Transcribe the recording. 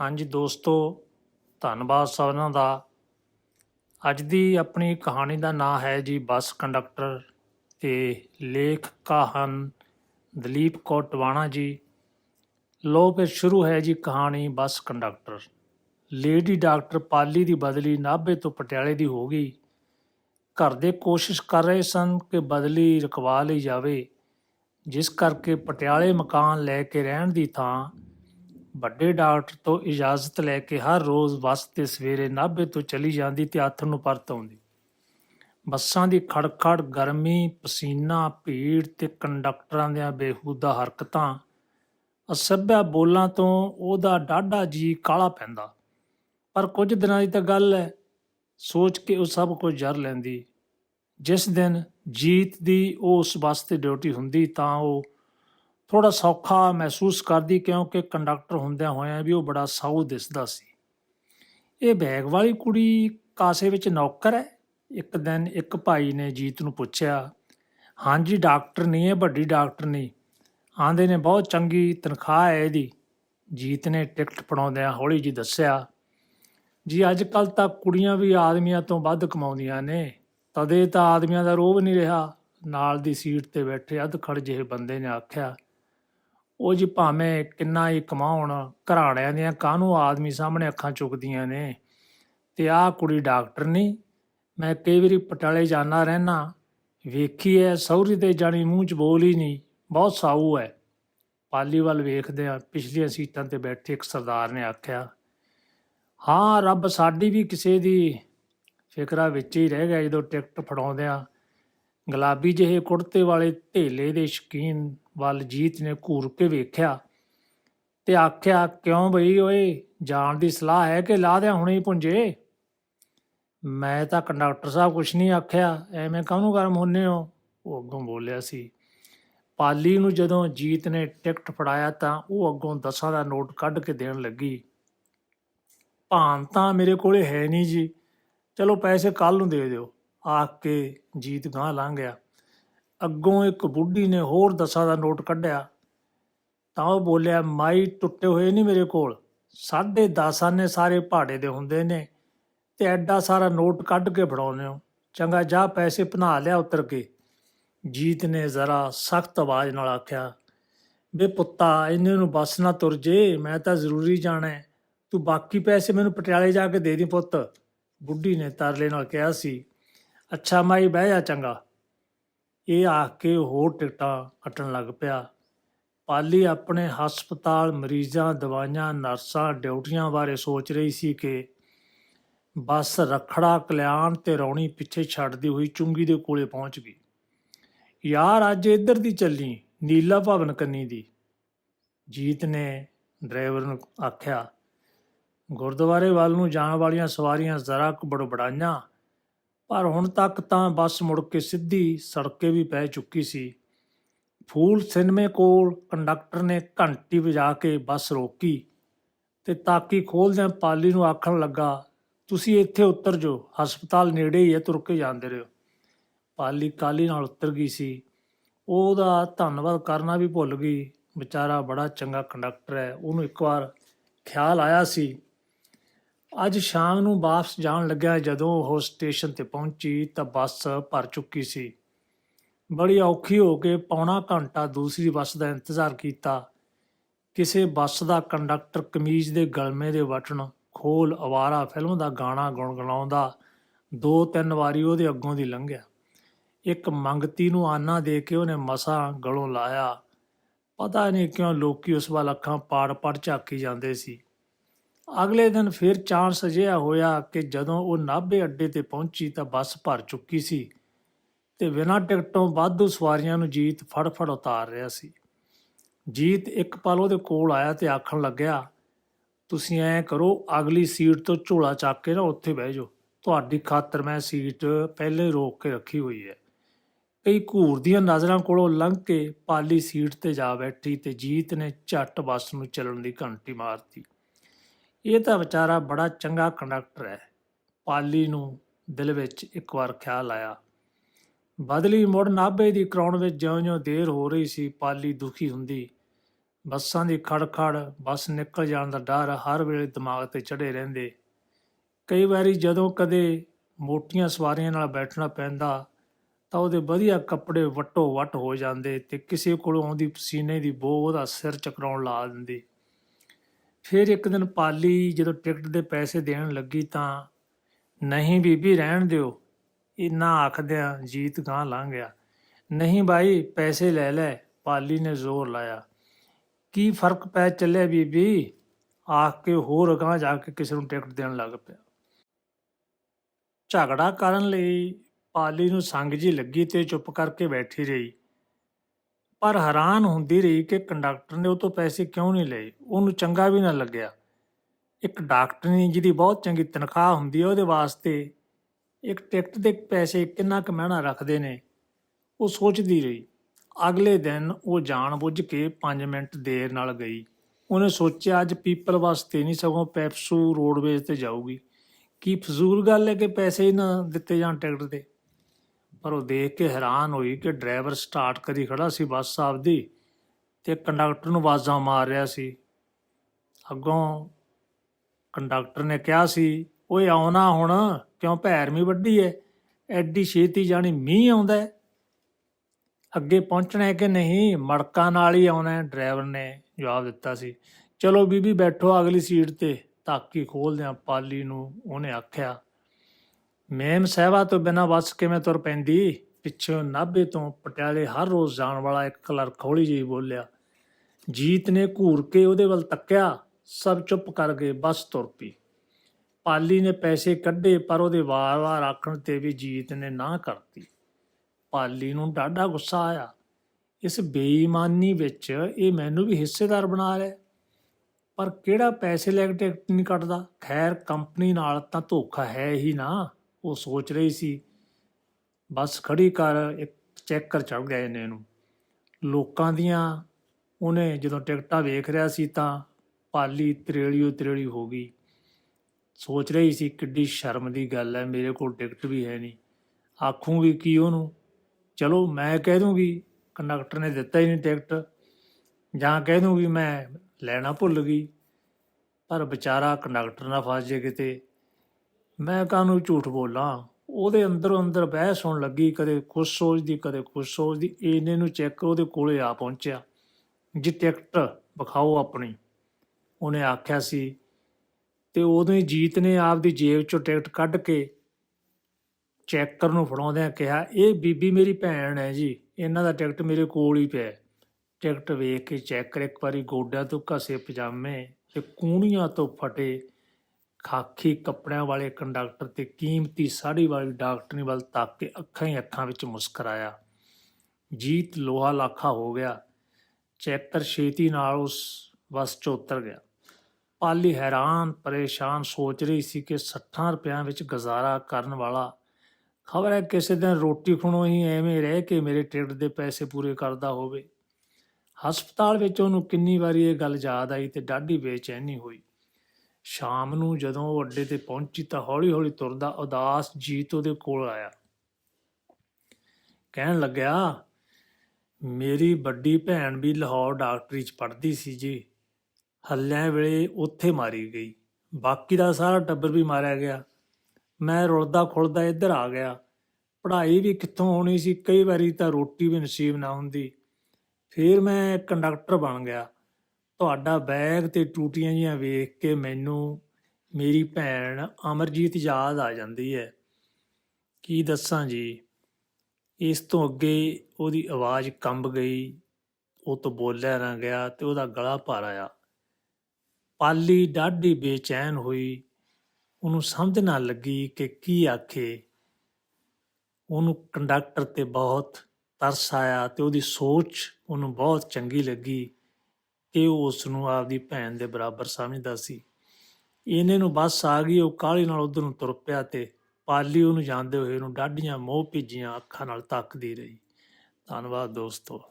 ਹਾਂਜੀ ਦੋਸਤੋ, ਧੰਨਵਾਦ ਸਭਨਾਂ ਦਾ। ਅੱਜ ਦੀ ਆਪਣੀ ਕਹਾਣੀ ਦਾ ਨਾਂ ਹੈ ਜੀ ਬੱਸ ਕੰਡਕਟਰ ਤੇ ਲੇਖਕਾ ਹਨ ਦਲੀਪ ਕੌਰ ਟਵਾਣਾ ਜੀ। ਲੋ ਫਿਰ ਸ਼ੁਰੂ ਹੈ ਜੀ ਕਹਾਣੀ bus conductor. Lady doctor Pali ਦੀ ਬਦਲੀ ਨਾਭੇ ਤੋਂ ਪਟਿਆਲੇ ਦੀ ਹੋ ਗਈ। ਘਰ ਦੇ ਕੋਸ਼ਿਸ਼ ਕਰ ਰਹੇ ਸਨ ਕਿ ਬਦਲੀ ਰਕਵਾ ਲਈ ਜਾਵੇ, ਜਿਸ ਕਰਕੇ ਪਟਿਆਲੇ ਮਕਾਨ ਲੈ ਕੇ ਰਹਿਣ ਦੀ ਥਾਂ ਵੱਡੇ ਡਾਕਟਰ ਤੋਂ ਇਜਾਜ਼ਤ ਲੈ ਕੇ ਹਰ ਰੋਜ਼ ਬੱਸ ਤੇ ਸਵੇਰੇ ਨਾਭੇ ਤੋਂ ਚਲੀ ਜਾਂਦੀ ਤੇ ਹੱਥ ਨੂੰ ਪਰਤ ਆਉਂਦੀ। ਬੱਸਾਂ ਦੀ ਖੜਖੜ, ਗਰਮੀ, ਪਸੀਨਾ, ਭੀੜ ਤੇ ਕੰਡਕਟਰਾਂ ਦੀਆਂ ਬੇਹੂਦਾ ਹਰਕਤਾਂ, ਅਸਭਿਆ ਬੋਲਾਂ ਤੋਂ ਉਹਦਾ ਡਾਢਾ ਜੀ ਕਾਲਾ ਪੈਂਦਾ। ਪਰ ਕੁਝ ਦਿਨਾਂ ਦੀ ਤਾਂ ਗੱਲ ਹੈ, ਸੋਚ ਕੇ ਉਹ ਸਭ ਕੁਝ ਜਰ ਲੈਂਦੀ। ਜਿਸ ਦਿਨ ਜੀਤ ਦੀ ਉਹ ਉਸ ਬੱਸ ਤੇ ਡਿਊਟੀ ਹੁੰਦੀ ਤਾਂ ਉਹ ਥੋੜਾ ਸੌਖਾ ਮਹਿਸੂਸ ਕਰਦੀ ਕਿਉਂਕਿ ਕੰਡਕਟਰ ਹੁੰਦਿਆਂ ਹੋਇਆਂ ਵੀ ਉਹ ਬੜਾ ਸਾਊ ਦਿਸਦਾ ਸੀ। ਇਹ ਬੈਗ ਵਾਲੀ ਕੁੜੀ ਕਾਸੇ ਵਿੱਚ ਨੌਕਰ ਹੈ? ਇੱਕ ਦਿਨ ਇੱਕ ਭਾਈ ਨੇ ਜੀਤ ਨੂੰ ਪੁੱਛਿਆ, ਹਾਂਜੀ, ਡਾਕਟਰ ਨਹੀਂ ਹੈ, ਵੱਡੀ ਡਾਕਟਰ ਨਹੀਂ। ਆਂਦੇ ਨੇ, ਬਹੁਤ ਚੰਗੀ ਤਨਖਾਹ ਹੈ ਇਹਦੀ। ਜੀਤ ਨੇ ਟਿਕਟ ਫੜਾਉਂਦਿਆਂ ਹੌਲੀ ਜੀ ਦੱਸਿਆ, ਜੀ ਅੱਜ ਕੱਲ ਤਾਂ ਕੁੜੀਆਂ ਵੀ ਆਦਮੀਆਂ ਤੋਂ ਵੱਧ ਕਮਾਉਂਦੀਆਂ ਨੇ। ਤਦੇ ਤਾਂ ਆਦਮੀਆਂ ਦਾ ਰੋਹ ਨਹੀਂ ਰਿਹਾ। ਨਾਲ ਦੀ ਸੀਟ ਤੇ ਬੈਠੇ ਅੱਧ ਖੜ ਜਿਹੇ ਬੰਦੇ ਨੇ ਆਖਿਆ ਉਹ ਜੀ ਭਾਵੇਂ ਕਿੰਨਾ ਹੀ ਕਮਾਉਣ ਘਰਾਣਿਆਂ ਦੀਆਂ ਕਾਹਨੂੰ ਆਦਮੀ ਸਾਹਮਣੇ ਅੱਖਾਂ ਚੁੱਕਦੀਆਂ ਨੇ। ਤੇ ਆਹ ਕੁੜੀ ਡਾਕਟਰ ਨਹੀਂ। ਮੈਂ ਕਈ ਵਾਰੀ ਪਟਿਆਲੇ ਜਾਣਾ ਰਹਿਣਾ ਵੇਖੀ ਐ ਸੌਰੀ ਤੇ ਜਾਣੀ ਮੂੰਹ ਚ ਬੋਲ ਹੀ ਨਹੀਂ। ਬਹੁਤ ਸਾਊ ਹੈ ਪਾਲੀ ਵੱਲ ਵੇਖਦੇ ਆ, ਪਿਛਲੀਆਂ ਸੀਟਾਂ ਤੇ ਬੈਠੇ ਇੱਕ ਸਰਦਾਰ ਨੇ ਆਖਿਆ, ਹਾਂ, ਰੱਬ ਸਾਡੀ ਵੀ ਕਿਸੇ ਦੀ ਫਿਕਰਾ ਵਿੱਚ ਹੀ ਰਹਿ ਗਿਆ ਜਦੋਂ ਟਿਕਟ ਫੜਾਉਂਦੇ ਆ ਗੁਲਾਬੀ ਜਿਹੇ ਕੁੜਤੇ ਵਾਲੇ ਢੇਲੇ ਦੇ ਸ਼ਕੀਨ ਵੱਲ ਜੀਤ ਨੇ ਘੂਰ ਕੇ ਵੇਖਿਆ ਤੇ ਆਖਿਆ, ਕਿਉਂ ਬਈ ਓਏ? ਜਾਣ ਦੀ ਸਲਾਹ ਹੈ ਕਿ ਲਾ ਦਿਆਂ ਹੁਣੇ ਹੀ ਪੁੰਜੇ? ਮੈਂ ਤਾਂ ਕੰਡਕਟਰ ਸਾਹਿਬ ਕੁਛ ਨਹੀਂ ਆਖਿਆ। ਐਵੇਂ ਕਾਹਨੂੰ ਗਰਮ ਹੁੰਨੇ ਹੋ? ਉਹ ਅੱਗੋਂ ਬੋਲਿਆ ਸੀ। ਪਾਲੀ ਨੂੰ ਜਦੋਂ ਜੀਤ ਨੇ ਟਿਕਟ ਫੜਾਇਆ ਤਾਂ ਉਹ ਅੱਗੋਂ ਦਸਾਂ ਦਾ ਨੋਟ ਕੱਢ ਕੇ ਦੇਣ ਲੱਗੀ। ਭਾਨ ਤਾਂ ਮੇਰੇ ਕੋਲੇ ਹੈ ਨਹੀਂ ਜੀ। ਚਲੋ ਪੈਸੇ ਕੱਲ ਨੂੰ ਦੇ ਦਿਓ। ਆਖ ਕੇ ਜੀਤ ਗਾਂ ਲੰਘ ਗਿਆ। ਅੱਗੋਂ ਇੱਕ ਬੁੱਢੀ ਨੇ ਹੋਰ ਦਸਾਂ ਦਾ ਨੋਟ ਕੱਢਿਆ। ਤਾਂ ਉਹ ਬੋਲਿਆ, ਮਾਈ, ਟੁੱਟੇ ਹੋਏ ਨਹੀਂ ਮੇਰੇ ਕੋਲ। ਸਾਢੇ ਦਸਾਂ ਆਨੇ ਸਾਰੇ ਪਹਾੜੇ ਦੇ ਹੁੰਦੇ ਨੇ ਤੇ ਐਡਾ ਸਾਰਾ ਨੋਟ ਕੱਢ ਕੇ ਫੜਾਉਨੇ ਹੋ। ਚੰਗਾ, ਜਾ ਪੈਸੇ ਭਨਾ ਲਿਆ ਉਤਰ ਕੇ। ਜੀਤ ਨੇ ਜ਼ਰਾ ਸਖਤ ਆਵਾਜ਼ ਨਾਲ ਆਖਿਆ, ਬੇ ਪੁੱਤਾ ਇਹਨੇ ਨੂੰ ਬੱਸ ਨਾ ਤੁਰ ਜੇ, ਮੈਂ ਤਾਂ ਜ਼ਰੂਰੀ ਜਾਣਾ ਤੂੰ ਬਾਕੀ ਪੈਸੇ ਮੈਨੂੰ ਪਟਿਆਲੇ ਜਾ ਕੇ ਦੇ ਦੀ ਪੁੱਤ। ਬੁੱਢੀ ਨੇ ਤਰਲੇ ਨਾਲ ਕਿਹਾ ਸੀ, ਅੱਛਾ ਮਾਈ, ਬਹਿ ਜਾ ਚੰਗਾ। ਇਹ ਆਖ ਕੇ ਹੋਰ ਟਿਕਟਾਂ ਕੱਟਣ ਲੱਗ ਪਿਆ। ਪਾਲੀ ਆਪਣੇ ਹਸਪਤਾਲ ਮਰੀਜ਼ਾਂ, ਦਵਾਈਆਂ, ਨਰਸਾਂ, ਡਿਊਟੀਆਂ ਬਾਰੇ ਸੋਚ ਰਹੀ ਸੀ ਕਿ ਬੱਸ ਰਖੜਾ, ਕਲਿਆਣ ਤੇ ਰੌਣੀ ਪਿੱਛੇ ਛੱਡਦੀ ਹੋਈ ਚੁੰਗੀ ਦੇ ਕੋਲੇ ਪਹੁੰਚ ਗਈ। ਯਾਰ, ਅੱਜ ਇੱਧਰ ਦੀ ਚੱਲੀ, ਨੀਲਾ ਭਵਨ ਕੰਨੀ ਦੀ। ਜੀਤ ਨੇ ਡਰਾਈਵਰ ਨੂੰ ਆਖਿਆ, ਗੁਰਦੁਆਰੇ ਵੱਲ ਨੂੰ ਜਾਣ ਵਾਲੀਆਂ ਸਵਾਰੀਆਂ ਜ਼ਰਾ ਕੁ ਬੜਬੜਾਈਆਂ। ਪਰ ਹੁਣ ਤੱਕ ਤਾਂ ਬੱਸ ਮੁੜ ਕੇ ਸਿੱਧੀ ਸੜਕੇ ਵੀ ਪੈ ਚੁੱਕੀ ਸੀ। ਫੂਲ ਸਿਨਮੇ ਕੋਲ ਕੰਡਕਟਰ ਨੇ ਘੰਟੀ ਵਜਾ ਕੇ ਬੱਸ ਰੋਕੀ ਤੇ ਤਾਕੀ ਖੋਲਦਿਆਂ ਪਾਲੀ ਨੂੰ ਆਖਣ ਲੱਗਾ, ਤੁਸੀਂ ਇੱਥੇ ਉਤਰ ਜਾਓ, ਹਸਪਤਾਲ ਨੇੜੇ ਹੀ ਹੈ, ਤੁਰ ਕੇ ਜਾਂਦੇ ਰਹੋ। ਪਾਲੀ ਕਾਲੀ ਨਾਲ ਉਤਰ ਗਈ ਸੀ। ਉਹਦਾ ਧੰਨਵਾਦ ਕਰਨਾ ਵੀ ਭੁੱਲ ਗਈ। ਵਿਚਾਰਾ ਬੜਾ ਚੰਗਾ ਕੰਡਕਟਰ ਹੈ, ਉਹਨੂੰ ਇੱਕ ਵਾਰ ਖਿਆਲ ਆਇਆ ਸੀ। ਅੱਜ ਸ਼ਾਮ ਨੂੰ ਵਾਪਸ ਜਾਣ ਲੱਗਿਆ ਜਦੋਂ ਉਹ ਸਟੇਸ਼ਨ ਤੇ ਪਹੁੰਚੀ ਤਾਂ ਬੱਸ ਭਰ ਚੁੱਕੀ ਸੀ। ਬੜੀ ਔਖੀ ਹੋ ਕੇ ਪੌਣਾ ਘੰਟਾ ਦੂਸਰੀ ਬੱਸ ਦਾ ਇੰਤਜ਼ਾਰ ਕੀਤਾ। ਕਿਸੇ ਬੱਸ ਦਾ ਕੰਡਕਟਰ ਕਮੀਜ਼ ਦੇ ਗਲਮੇ ਦੇ ਬਟਨ ਖੋਲ ਅਵਾਰਾ ਫਿਲਮ ਦਾ ਗਾਣਾ ਗੁੰਗਣਾਉਂਦਾ ਦੋ ਤਿੰਨ ਵਾਰੀ ਉਹਦੇ ਅੱਗੋਂ ਦੀ ਲੰਘਿਆ। ਇੱਕ ਮੰਗਤੀ ਨੂੰ ਆਨਾ ਦੇ ਕੇ ਉਹਨੇ ਮਸਾਂ ਗਲੋਂ ਲਾਇਆ। ਪਤਾ ਨਹੀਂ ਕਿਉਂ ਲੋਕੀ ਉਸ ਵੱਲ ਅੱਖਾਂ ਪਾੜ ਪਾੜ ਝਾਕੀ ਜਾਂਦੇ ਸੀ। ਅਗਲੇ ਦਿਨ ਫਿਰ ਚਾਂਸ ਅਜਿਹਾ ਹੋਇਆ ਕਿ ਜਦੋਂ ਉਹ ਨਾਭੇ ਅੱਡੇ ਤੇ ਪਹੁੰਚੀ ਤਾਂ ਬੱਸ ਭਰ ਚੁੱਕੀ ਸੀ ਤੇ ਬਿਨਾਂ ਟਿਕਟੋਂ ਵਾਧੂ ਸਵਾਰੀਆਂ ਨੂੰ ਜੀਤ ਫੜ-ਫੜ ਉਤਾਰ ਰਿਹਾ ਸੀ। ਜੀਤ ਇੱਕ ਪਲ ਉਹਦੇ ਕੋਲ ਆਇਆ ਤੇ ਆਖਣ ਲੱਗਿਆ, ਤੁਸੀਂ ਐਂ ਕਰੋ, ਅਗਲੀ ਸੀਟ ਤੋਂ ਝੋਲਾ ਚੱਕ ਕੇ ਨਾ ਉੱਥੇ ਬਹਿ ਜਾਓ। ਤੁਹਾਡੀ ਖਾਤਰ ਮੈਂ ਸੀਟ ਪਹਿਲੇ ਰੋਕ ਕੇ ਰੱਖੀ ਹੋਈ ਹੈ। ਕਈ ਘੂਰ ਦੀਆਂ ਨਜ਼ਰਾਂ ਕੋਲੋਂ ਲੰਘ ਕੇ ਪਾਲੀ ਸੀਟ ਤੇ ਜਾ ਬੈਠੀ ਤੇ ਜੀਤ ਨੇ ਝੱਟ ਬੱਸ ਨੂੰ ਚੱਲਣ ਦੀ ਘੰਟੀ ਮਾਰਤੀ। ਇਹ ਤਾਂ ਵਿਚਾਰਾ ਬੜਾ ਚੰਗਾ ਕੰਡਕਟਰ ਹੈ। ਪਾਲੀ ਨੂੰ ਦਿਲ ਵਿੱਚ ਇੱਕ ਵਾਰ ਖਿਆਲ ਆਇਆ। ਬਦਲੀ ਮੁੜ ਨਾਭੇ ਦੀ ਕਰਾਉਣ ਵਿੱਚ ਜਿਉਂ-ਜਿਉਂ ਦੇਰ ਹੋ ਰਹੀ ਸੀ, ਪਾਲੀ ਦੁਖੀ ਹੁੰਦੀ। ਬੱਸਾਂ ਦੀ ਖੜ-ਖੜ, ਬੱਸ ਨਿਕਲ ਜਾਣ ਦਾ ਡਰ ਹਰ ਵੇਲੇ ਦਿਮਾਗ ਤੇ ਚੜੇ ਰਹਿੰਦੇ। ਕਈ ਵਾਰੀ ਜਦੋਂ ਕਦੇ ਮੋਟੀਆਂ ਸਵਾਰੀਆਂ ਨਾਲ ਬੈਠਣਾ ਪੈਂਦਾ, ਤਾਂ ਉਹਦੇ ਵਧੀਆ ਕੱਪੜੇ ਵਟੋ ਵਟ ਹੋ ਜਾਂਦੇ ਤੇ ਕਿਸੇ ਕੋਲੋਂ ਆਉਂਦੀ ਪਸੀਨੇ ਦੀ ਬੋ ਉਹਦਾ ਸਿਰ ਚਕਰਾਉਣ ਲਾ ਦਿੰਦੀ। ਫਿਰ ਇੱਕ ਦਿਨ ਪਾਲੀ ਜਦੋਂ ਟਿਕਟ ਦੇ ਪੈਸੇ ਦੇਣ ਲੱਗੀ ਤਾਂ, ਨਹੀਂ ਬੀਬੀ, ਰਹਿਣ ਦਿਓ। ਇੰਨਾ ਆਖਦਿਆਂ ਜੀਤ ਗਾਂ ਲੰਘ ਗਿਆ। ਨਹੀਂ ਬਾਈ, ਪੈਸੇ ਲੈ ਲੈ। ਪਾਲੀ ਨੇ ਜ਼ੋਰ ਲਾਇਆ। ਕੀ ਫ਼ਰਕ ਪੈ ਚੱਲਿਆ ਬੀਬੀ? ਆਖ ਕੇ ਹੋਰ ਅਗਾਂਹ ਜਾ ਕੇ ਕਿਸੇ ਨੂੰ ਟਿਕਟ ਦੇਣ ਲੱਗ ਪਿਆ। ਝਗੜਾ ਕਰਨ ਲਈ ਪਾਲੀ ਨੂੰ ਸੰਗ ਜੀ ਲੱਗੀ ਤੇ ਚੁੱਪ ਕਰਕੇ ਬੈਠੀ ਰਹੀ। ਪਰ ਹੈਰਾਨ ਹੁੰਦੀ ਰਹੀ ਕਿ ਕੰਡਕਟਰ ਨੇ ਉਹ ਤੋਂ ਪੈਸੇ ਕਿਉਂ ਨਹੀਂ ਲਏ? ਉਹਨੂੰ ਚੰਗਾ ਵੀ ਨਾ ਲੱਗਿਆ। ਇੱਕ ਡਾਕਟਰਨੀ ਜਿਹਦੀ ਬਹੁਤ ਚੰਗੀ ਤਨਖਾਹ ਹੁੰਦੀ ਹੈ, ਉਹਦੇ ਵਾਸਤੇ ਇੱਕ ਟਿਕਟ ਦੇ ਪੈਸੇ ਕਿੰਨਾ ਕੁ ਮਹਿਣਾ ਰੱਖਦੇ ਨੇ, ਉਹ ਸੋਚਦੀ ਰਹੀ। ਅਗਲੇ ਦਿਨ ਉਹ ਜਾਣਬੁੱਝ ਕੇ 5 ਮਿੰਟ ਦੇਰ ਨਾਲ ਗਈ। ਉਹਨੇ ਸੋਚਿਆ, ਅੱਜ ਪੀਪਲ ਵਾਸਤੇ ਨਹੀਂ ਸਗੋਂ ਪੈਪਸੂ ਰੋਡਵੇਜ਼ ਤੇ ਜਾਊਗੀ। ਕੀ ਫਜ਼ੂਲ ਗੱਲ ਹੈ ਕਿ ਪੈਸੇ ਹੀ ਨਾ ਦਿੱਤੇ ਜਾਣ ਟਿਕਟ ਦੇ ਪਰ ਉਹ ਦੇਖ ਕੇ ਹੈਰਾਨ ਹੋਈ ਕਿ ਡਰਾਈਵਰ ਸਟਾਰਟ ਕਰੀ ਖੜਾ ਸੀ ਬੱਸ ਆਪਦੀ ਤੇ ਕੰਡਕਟਰ ਨੂੰ ਆਵਾਜ਼ਾਂ ਮਾਰ ਰਿਹਾ ਸੀ। ਅੱਗੋਂ ਕੰਡਕਟਰ ਨੇ ਕਿਹਾ ਸੀ, ਓਏ ਆਉਣਾ ਹੁਣ, ਕਿਉਂ ਭੈਰਮੀ ਵੱਡੀ ਐ? ਐਡੀ ਛੇਤੀ ਜਾਣੀ ਮੀਂਹ ਆਉਂਦਾ ਅੱਗੇ ਪਹੁੰਚਣਾ ਹੈ ਕਿ ਨਹੀਂ, ਮੜਕਾਂ ਨਾਲ ਹੀ ਆਉਣਾ ਡਰਾਈਵਰ ਨੇ ਜਵਾਬ ਦਿੱਤਾ ਸੀ। ਚਲੋ ਬੀਬੀ, ਬੈਠੋ ਅਗਲੀ ਸੀਟ ਤੇ। ਤਾਕੀ ਖੋਲਦਿਆਂ ਪਾਲੀ ਨੂੰ ਉਹਨੇ ਆਖਿਆ ਮੇਮ ਸਾਹਿਬਾ ਤੋਂ ਬਿਨਾਂ ਬੱਸ ਕਿਵੇਂ ਤੁਰ ਪੈਂਦੀ? ਪਿੱਛੋਂ ਨਾਭੇ ਤੋਂ ਪਟਿਆਲੇ ਹਰ ਰੋਜ਼ ਜਾਣ ਵਾਲਾ ਇੱਕ ਕਲਰਕ ਹੌਲੀ ਜਿਹੀ ਬੋਲਿਆ, ਜੀਤ ਨੇ ਘੂਰ ਕੇ ਉਹਦੇ ਵੱਲ ਤੱਕਿਆ, ਸਭ ਚੁੱਪ ਕਰ ਗਏ, ਬੱਸ ਤੁਰ ਪਈ। ਪਾਲੀ ਨੇ ਪੈਸੇ ਕੱਢੇ, ਪਰ ਉਹਦੇ ਵਾਰ-ਵਾਰ ਆਖਣ ਤੇ ਵੀ ਜੀਤ ਨੇ ਨਾ ਕਰਤੀ। ਪਾਲੀ ਨੂੰ ਡਾਢਾ ਗੁੱਸਾ ਆਇਆ। ਇਸ ਬੇਈਮਾਨੀ ਵਿੱਚ ਇਹ ਮੈਨੂੰ ਵੀ ਹਿੱਸੇਦਾਰ ਬਣਾ ਰਿਹਾ ਪਰ ਕਿਹੜਾ ਪੈਸੇ ਲੈ ਕੇ ਟਿਕਟ ਨਹੀਂ ਕੱਟਦਾ? ਖੈਰ, ਕੰਪਨੀ ਨਾਲ ਤਾਂ ਧੋਖਾ ਹੈ ਹੀ ਨਾ। ਉਹ ਸੋਚ ਰਹੀ ਸੀ, ਬਸ ਖੜੀ ਕਰ, ਇੱਕ ਚੈੱਕਰ ਚੜ ਗਏ ਨੇ ਨੂੰ। ਲੋਕਾਂ ਦੀਆਂ, ਉਹਨੇ ਜਦੋਂ ਟਿਕਟਾਂ ਵੇਖ ਰਿਹਾ ਸੀ ਤਾਂ ਪਾਲੀ ਤਰੇਲੀਓ ਤਰੇਲੀ ਹੋ ਗਈ। ਸੋਚ ਰਹੀ ਸੀ ਕਿੱਡੀ ਸ਼ਰਮ ਦੀ ਗੱਲ ਹੈ, ਮੇਰੇ ਕੋਲ ਟਿਕਟ ਵੀ ਹੈ ਨਹੀਂ। ਆਖੂੰਗੀ ਕੀ ਉਹਨੂੰ? ਚਲੋ ਮੈਂ ਕਹਿ ਦੂੰਗੀ, ਕੰਡਕਟਰ ਨੇ ਦਿੱਤਾ ਹੀ ਨਹੀਂ ਟਿਕਟ। ਜਾਂ ਕਹਿ ਦੂੰਗੀ ਮੈਂ ਲੈਣਾ ਭੁੱਲ ਗਈ, ਪਰ ਵਿਚਾਰਾ ਕੰਡਕਟਰ ਨਾ ਫਸ ਜੇ ਕਿਤੇ। ਮੈਂ ਕਾਹਨੂੰ ਝੂਠ ਬੋਲਾਂ? ਉਹਦੇ ਅੰਦਰੋਂ ਅੰਦਰ ਬਹਿਸ ਹੋਣ ਲੱਗੀ, ਕਦੇ ਕੁਛ ਸੋਚਦੀ, ਕਦੇ ਕੁਛ ਸੋਚਦੀ, ਇਹਨੇ ਨੂੰ ਚੈੱਕ ਉਹਦੇ ਕੋਲੇ ਆ ਪਹੁੰਚਿਆ। ਜੀ ਟਿਕਟ ਵਿਖਾਓ ਆਪਣੀ। ਉਹਨੇ ਆਖਿਆ ਸੀ, ਤੇ ਉਦੋਂ ਹੀ ਜੀਤ ਨੇ ਆਪਦੀ ਜੇਬ ਚੋਂ ਟਿਕਟ ਕੱਢ ਕੇ ਚੈੱਕਰ ਨੂੰ ਫੜਾਉਂਦਿਆਂ ਕਿਹਾ, ਇਹ ਬੀਬੀ ਮੇਰੀ ਭੈਣ ਹੈ ਜੀ, ਇਹਨਾਂ ਦਾ ਟਿਕਟ ਮੇਰੇ ਕੋਲ ਹੀ ਪਿਆ ਟਿਕਟ ਵੇਖ ਕੇ ਚੈੱਕਰ ਇੱਕ ਵਾਰੀ ਗੋਡਿਆਂ ਤੋਂ ਘਸੇ ਪਜਾਮੇ ਤੇ ਕੂਣੀਆਂ ਤੋਂ ਫਟੇ। ਖਾਕੀ ਕੱਪੜਿਆਂ ਵਾਲੇ ਕੰਡਕਟਰ ਤੇ ਕੀਮਤੀ ਸਾੜੀ ਵਾਲੀ ਡਾਕਟਰਨੀ ਵੱਲ ਤੱਕ ਕੇ ਅੱਖਾਂ ਹੀ ਅੱਖਾਂ ਵਿੱਚ ਮੁਸਕਰਾਇਆ। ਜੀਤ ਲੋਹਾ ਲਾਖਾ ਹੋ ਗਿਆ। ਚੈਤਰ ਛੇਤੀ ਨਾਲ ਉਸ ਬੱਸ 'ਚ ਉਤਰ ਗਿਆ। ਪਾਲੀ ਹੈਰਾਨ, ਪਰੇਸ਼ਾਨ ਸੋਚ ਰਹੀ ਸੀ ਕਿ 60 ਰੁਪਿਆਂ ਵਿੱਚ ਗੁਜ਼ਾਰਾ ਕਰਨ ਵਾਲਾ ਖਬਰ ਹੈ ਕਿਸੇ ਦਿਨ ਰੋਟੀ ਖਣੋ ਹੀ ਐਵੇਂ ਰਹਿ ਕੇ ਮੇਰੇ ਟਿਕਟ ਦੇ ਪੈਸੇ ਪੂਰੇ ਕਰਦਾ ਹੋਵੇ। ਹਸਪਤਾਲ ਵਿੱਚ ਉਹਨੂੰ ਕਿੰਨੀ ਵਾਰੀ ਇਹ ਗੱਲ ਯਾਦ ਆਈ ਤੇ ਡਾਢੀ ਬੇਚੈਨੀ ਹੋਈ। ਸ਼ਾਮ ਨੂੰ ਜਦੋਂ ਉਹ ਅੱਡੇ ਤੇ ਪਹੁੰਚੀ ਤਾਂ ਹੌਲੀ-ਹੌਲੀ ਤੁਰਦਾ ਉਦਾਸ ਜੀਤ ਉਹਦੇ ਕੋਲ ਆਇਆ। ਕਹਿਣ ਲੱਗਿਆ, ਮੇਰੀ ਵੱਡੀ ਭੈਣ ਵੀ ਲਾਹੌਰ ਡਾਕਟਰੀ ਚ ਪੜ੍ਹਦੀ ਸੀ ਜੀ। ਹੱਲਿਆਂ ਵੇਲੇ ਉੱਥੇ ਮਾਰੀ ਗਈ। ਬਾਕੀ ਦਾ ਸਾਰਾ ਟੱਬਰ ਵੀ ਮਾਰਿਆ ਗਿਆ। ਮੈਂ ਰੁਲਦਾ ਖੁਲਦਾ ਇੱਧਰ ਆ ਗਿਆ। ਪੜ੍ਹਾਈ ਵੀ ਕਿੱਥੋਂ ਹੋਣੀ ਸੀ? ਕਈ ਵਾਰੀ ਤਾਂ ਰੋਟੀ ਵੀ ਨਸੀਬ ਨਾ ਹੁੰਦੀ। ਫਿਰ ਮੈਂ ਕੰਡਕਟਰ ਬਣ ਗਿਆ। ਤੁਹਾਡਾ ਬੈਗ ਤੇ ਟੂਟੀਆਂ ਜੀਆਂ ਵੇਖ ਕੇ ਮੈਨੂੰ ਮੇਰੀ ਭੈਣ ਅਮਰਜੀਤ ਯਾਦ ਆ ਜਾਂਦੀ ਹੈ। ਕੀ ਦੱਸਾਂ ਜੀ? ਇਸ ਤੋਂ ਅੱਗੇ ਉਹਦੀ ਆਵਾਜ਼ ਕੰਬ ਗਈ। ਉਹ ਤੋਂ ਬੋਲਿਆ ਨਾ ਗਿਆ ਤੇ ਉਹਦਾ ਗਲਾ ਭਰ ਆਇਆ। ਪਾਲੀ ਡਾਢੀ ਬੇਚੈਨ ਹੋਈ। ਉਹਨੂੰ ਸਮਝ ਨਾ ਲੱਗੀ ਕਿ ਕੀ ਆਖੇ। ਉਹਨੂੰ ਕੰਡਕਟਰ ਤੇ ਬਹੁਤ ਤਰਸ ਆਇਆ ਤੇ ਉਹਦੀ ਸੋਚ ਉਹਨੂੰ ਬਹੁਤ ਚੰਗੀ ਲੱਗੀ। ਕਿ ਉਹ ਉਸ ਨੂੰ ਆਪਦੀ ਭੈਣ ਦੇ ਬਰਾਬਰ ਸਮਝਦਾ ਸੀ। ਇਹਨੇ ਨੂੰ ਬੱਸ ਆ ਗਈ, ਉਹ ਕਾਹਲੀ ਨਾਲ ਉਧਰ ਨੂੰ ਤੁਰ ਪਿਆ ਤੇ ਪਾਲੀ ਉਹਨੂੰ ਜਾਂਦੇ ਹੋਏ ਉਹਨੂੰ ਡਾਢੀਆਂ ਮੋਹ ਭਿੱਜੀਆਂ ਅੱਖਾਂ ਨਾਲ ਤੱਕਦੀ ਰਹੀ। ਧੰਨਵਾਦ ਦੋਸਤੋ।